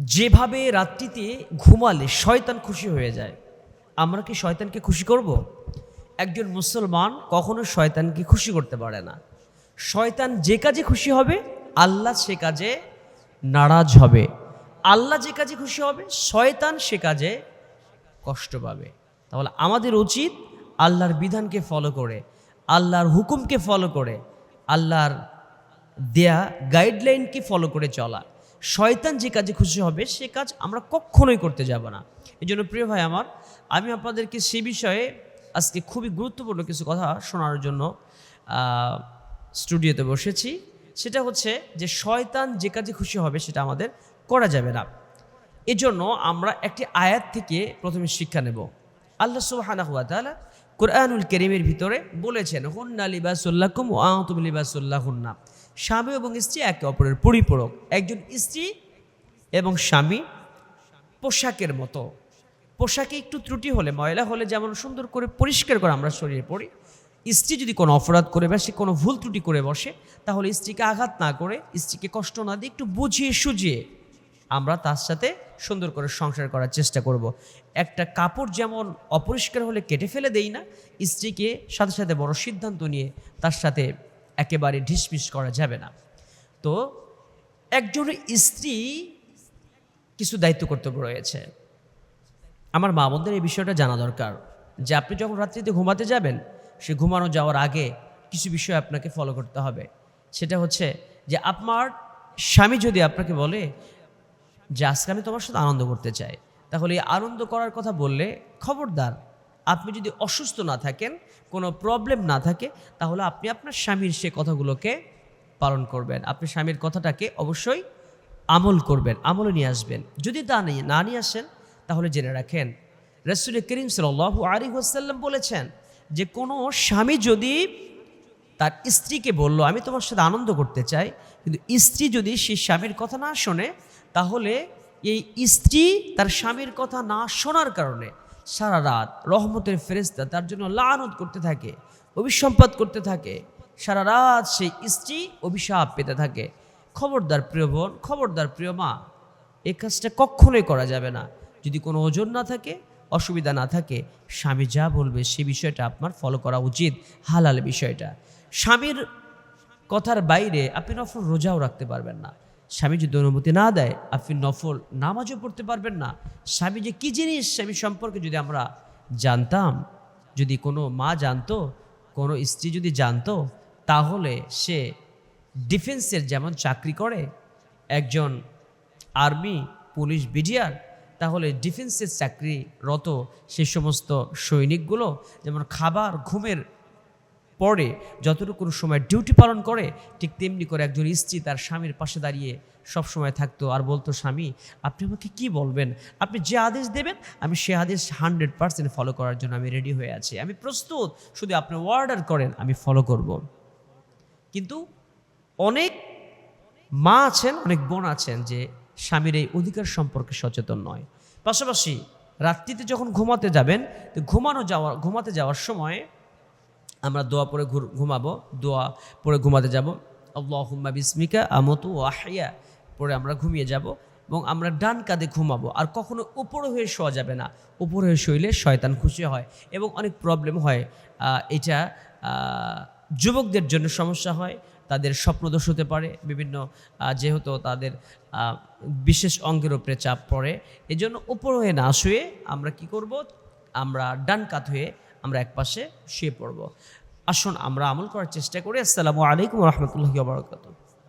যেভাবে রাত্রিতে ঘুমালে শয়তান খুশি হয়ে যায়। আমরা কি শয়তানকে খুশি করব? একজন মুসলমান কখনো শয়তানকে খুশি করতে পারে না। শয়তান যে কাজে খুশি হবে, আল্লাহ সে কাজে নারাজ হবে। আল্লাহ যে কাজে খুশি হবে, শয়তান সে কাজে কষ্ট পাবে। তাহলে আমাদের উচিত আল্লাহর বিধানকে ফলো করে, আল্লাহর হুকুমকে ফলো করে, আল্লাহর দেয়া গাইডলাইনকে ফলো করে চলা। শয়তান যে কাজে খুশি হবে, সে কাজ আমরা কখনোই করতে যাব না। এই জন্য প্রিয় ভাই আমার, আমি আপনাদেরকে সে বিষয়ে আজকে খুবই গুরুত্বপূর্ণ কিছু কথা শোনার জন্য স্টুডিওতে বসেছি। সেটা হচ্ছে যে শয়তান যে কাজে খুশি হবে, সেটা আমাদের করা যাবে না। এজন্য আমরা একটি আয়াত থেকে প্রথমে শিক্ষা নেব। আল্লাহ তাআলা কোরআনুল করিমের ভিতরে বলেছেন, হুন্না লিবাসুল্লাকুম ও আতুম লিবাসুল্লাহুন্না স্বামী এবং স্ত্রী একে অপরের পরিপূরক একজন স্ত্রী এবং স্বামী পোশাকের মতো পোশাকে একটু ত্রুটি হলে, ময়লা হলে যেমন সুন্দর করে পরিষ্কার করে আমরা শরীরে পড়ি স্ত্রী যদি কোনো অপরাধ করে বসে কোনো ভুল ত্রুটি করে বসে, তাহলে স্ত্রীকে আঘাত না করে, স্ত্রীকে কষ্ট না দিয়ে একটু বুঝিয়ে সুঝিয়ে আমরা তার সাথে সুন্দর করে সংসার করার চেষ্টা করব। একটা কাপড় যেমন অপরিষ্কার হলে কেটে ফেলে দেই না, স্ত্রীকে সাথে সাথে বড় সিদ্ধান্ত নিয়ে তার সাথে একেবারে ঢিসমিস করা যাবে না। তো একজন স্ত্রী কিছু দায়িত্ব কর্তব্য রয়েছে। আমার মা বোনদের এই বিষয়টা জানা দরকার যে আপনি যখন রাত্রিতে ঘুমাতে যাবেন, সে ঘুমানো যাওয়ার আগে কিছু বিষয় আপনাকে ফলো করতে হবে। সেটা হচ্ছে যে আপনার স্বামী যদি আপনাকে বলে যে আজকে আমি তোমার সাথে আনন্দ করতে চাই, তাহলে এই আনন্দ করার কথা বললে খবরদার আপনি যদি অসুস্থ না থাকেন, কোনো প্রবলেম না থাকে, তাহলে আপনি আপনার স্বামীর সে কথাগুলোকে পালন করবেন। আপনি স্বামীর কথাটাকে অবশ্যই আমল করবেন, আমলে নিয়ে আসবেন। যদি তা নিয়ে না নিয়ে আসেন, তাহলে জেনে রাখেন, রসুল করিম সাল আলী হাসাল্লাম বলেছেন যে, কোনো স্বামী যদি তার স্ত্রীকে বলল, আমি তোমার সাথে আনন্দ করতে চাই, কিন্তু স্ত্রী যদি সেই স্বামীর কথা না শোনে, তাহলে এই স্ত্রী তার স্বামীর কথা না শোনার কারণে সারা রাত রহমতের ফেরেস্তা তার জন্য লানত করতে থাকে অভিসম্পাদ করতে থাকে। সারা রাত সেই স্ত্রী অভিশাপ পেতে থাকে। খবরদার প্রিয় বোন, খবরদার প্রিয় মা এই কাজটা কখনোই করা যাবে না। যদি কোনো ওজন না থাকে, অসুবিধা না থাকে, স্বামী যা বলবে সে বিষয়টা আপনার ফলো করা উচিত, হালাল বিষয়টা। স্বামীর কথার বাইরে আপনি নফল রোজাও রাখতে পারবেন না। স্বামী যদি অনুমতি না দেয়, আপনি নফল নামাজও পড়তে পারবেন না। স্বামী যে কী জিনিস স্বামী সম্পর্কে যদি আমরা জানতাম, যদি কোনো মা জানতো, কোনো স্ত্রী যদি জানতো, তাহলে সে ডিফেন্সের যেমন চাকরি করে, একজন আর্মি, পুলিশ, বিডিআর, তাহলে ডিফেন্সের চাকরিরত সে সমস্ত সৈনিকগুলো, যেমন খাবার, ঘুমের পরে যতটুকু সময় ডিউটি পালন করে, ঠিক তেমনি করে একজন স্ত্রী তার স্বামীর পাশে দাঁড়িয়ে সব সময় থাকতো আর বলতো, স্বামী, আপনি আমাকে কি বলবেন? আপনি যে আদেশ দেবেন, আমি সে আদেশ হান্ড্রেড পার্সেন্ট ফলো করার জন্য আমি রেডি হয়ে আছি। আমি প্রস্তুত, শুধু আপনি অর্ডার করেন, আমি ফলো করব। কিন্তু অনেক মা আছেন, অনেক বোন আছেন যে স্বামীর এই অধিকার সম্পর্কে সচেতন নয়। পাশাপাশি রাত্রিতে যখন ঘুমাতে যাবেন, তো ঘুমানো যাওয়ার ঘুমাতে যাওয়ার সময় আমরা দোয়া পরে ঘুমাবো, দোয়া পরে ঘুমাতে যাব। আল্লাহুম্মা বিসমিকা আমতু ওয়াহিয়া পরে আমরা ঘুমিয়ে যাব এবং আমরা ডান কাঁধে ঘুমাবো। আর কখনো উপরে হয়ে শোয়া যাবে না। উপরে হয়ে শুইলে শয়তান খুশি হয় এবং অনেক প্রবলেম হয়। এটা যুবকদের জন্য সমস্যা হয়। তাদের স্বপ্নদোষ হতে পারে। বিভিন্ন যেহেতু তাদের বিশেষ অঙ্গের উপরে চাপ পড়ে। এজন্য উপর হয়ে না শুয়ে আমরা কি করব? আমরা ডান কাত হয়ে আমরা এক পাশে শুয়ে পড়ব। আসুন, আমরা আমল করার চেষ্টা করি। আসসালামু আলাইকুম রহমতুল্লাহ বারকাতুহ।